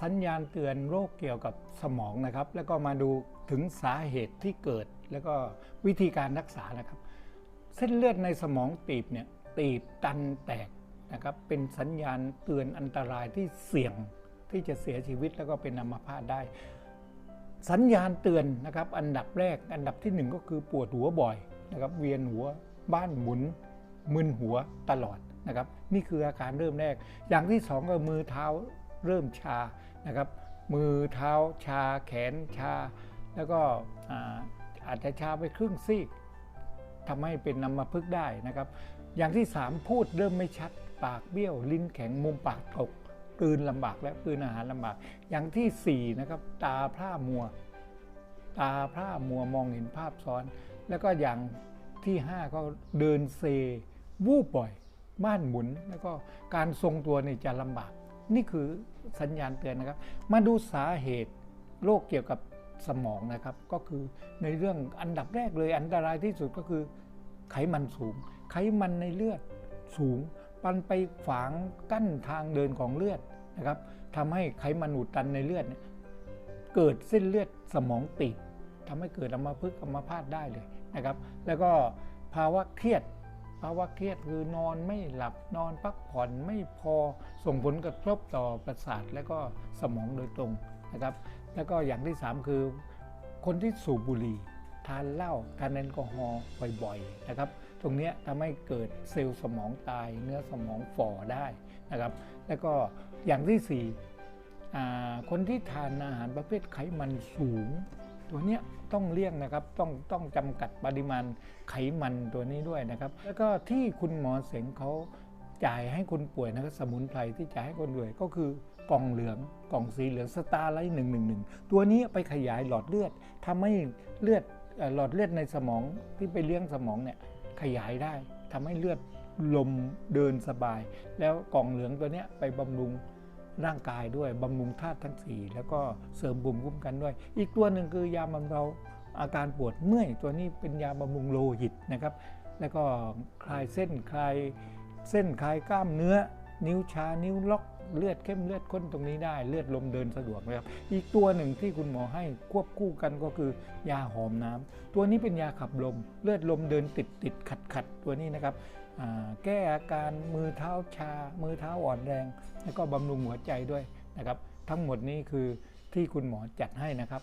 สัญญาณเตือนโรคเกี่ยวกับสมองนะครับ แล้วก็มาดูถึงสาเหตุที่เกิด แล้วก็วิธีการรักษานะครับ เส้นเลือดในสมองตีบเนี่ยตีบตันแตกนะครับ เป็นสัญญาณเตือนอันตรายที่เสี่ยงที่จะเสียชีวิตแล้วก็เป็นอัมพาตได้ สัญญาณเตือนนะครับ อันดับแรกอันดับที่หนึ่งก็คือปวดหัวบ่อยนะครับเวียนหัวบ้านหมุนมึนหัวตลอดนะครับ นี่คืออาการเริ่มแรก อย่างที่สองก็มือเท้า เริ่มชานะครับ มือเท้าชาแขนชา แล้วก็อาอาจจะชาไปครึ่งซีกทำให้เป็นนำมาพึกได้นะครับ อย่างที่ 3 พูดเริ่มไม่ชัดปากเบี้ยวลิ้นแข็งมุมปากตกกลืนลำบากและกลืนอาหารลำบาก อย่างทีสี่4นะครับตาพร่ามัว ตาพร่ามัวมองเห็นภาพซ้อน แล้วก็อย่างที่ 5 ก็เดินเซวูบบ่อยบ้านหมุน แล้วก็การทรงตัวนี่จะลำบาก นี่คือสัญญาณเตือนนะครับ มาดูสาเหตุโรคเกี่ยวกับสมองนะครับ ก็คือในเรื่องอันดับแรกเลยอันตรายที่สุดก็คือไขมันสูง ไขมันในเลือดสูงปันไปฝางกั้นทางเดินของเลือดนะครับทำให้ไขมันอุดตันในเลือดเกิดเส้นเลือดสมองตีบทำให้เกิดอัมพฤกษ์อัมพาตได้เลยนะครับ แล้วก็ภาวะเครียด ภาวะเครียดคือนอนไม่หลับนอนพักผ่อนไม่พอส่งผลกระทบต่อประสาทและก็สมองโดยตรงนะครับ แล้วก็อย่างที่ 3 คือ คนที่สูบบุหรี่ทานเหล้าทานแอลกอฮอล์บ่อยๆนะครับ ตรงนี้ทำให้เกิดเซลล์สมองตาย เนื้อสมองฝ่อได้นะครับ แล้วก็อย่างที่สี่คนที่ทานอาหารประเภทไขมันสูง ตัวเนี้ยต้องเลี่ยงนะครับต้องต้องจำกัดปริมาณไขมันตัวนี้ด้วยนะครับ แล้วก็ที่คุณหมอเสงเขาจ่ายให้คนป่วยนะครับสมุนไพรที่จ่ายให้คนป่วยก็คือกล่องเหลืองกล่องสีเหลืองสตาร์ไลท์หนึ่งหนึ่งหนึ่งตัวนี้ไปขยายหลอดเลือดทำให้เลือดหลอดเลือดในสมองที่ไปเลี้ยงสมองเนี่ยขยายได้ทำให้เลือดลมเดินสบาย แล้วกล่องเหลืองตัวนี้ไปบำรุง ร่างกายด้วยบำรุงธาตุทั้ง 4 แล้วก็เสริมบุมคุ้มกันด้วย อีกตัวหนึ่งคือยาบำเราอาการปวดเมื่อย ตัวนี้เป็นยาบำรุงโลหิตนะครับ แล้วก็คลายเส้นคลายเส้นคลายกล้ามเนื้อ นิ้วชา นิ้วล็อกเลือดเข้มเลือดข้นตรงนี้ได้ เลือดลมเดินสะดวกนะครับ อีกตัวหนึ่งที่คุณหมอให้ควบคู่กันก็คือยาหอมน้ำตัวนี้เป็นยาขับลม เลือดลมเดินติดติดขัดขัดตัวนี้นะครับแก้อาการมือเท้าชา มือเท้าอ่อนแรง แล้วก็บำรุงหัวใจด้วยนะครับ ทั้งหมดนี้คือที่คุณหมอจัดให้นะครับ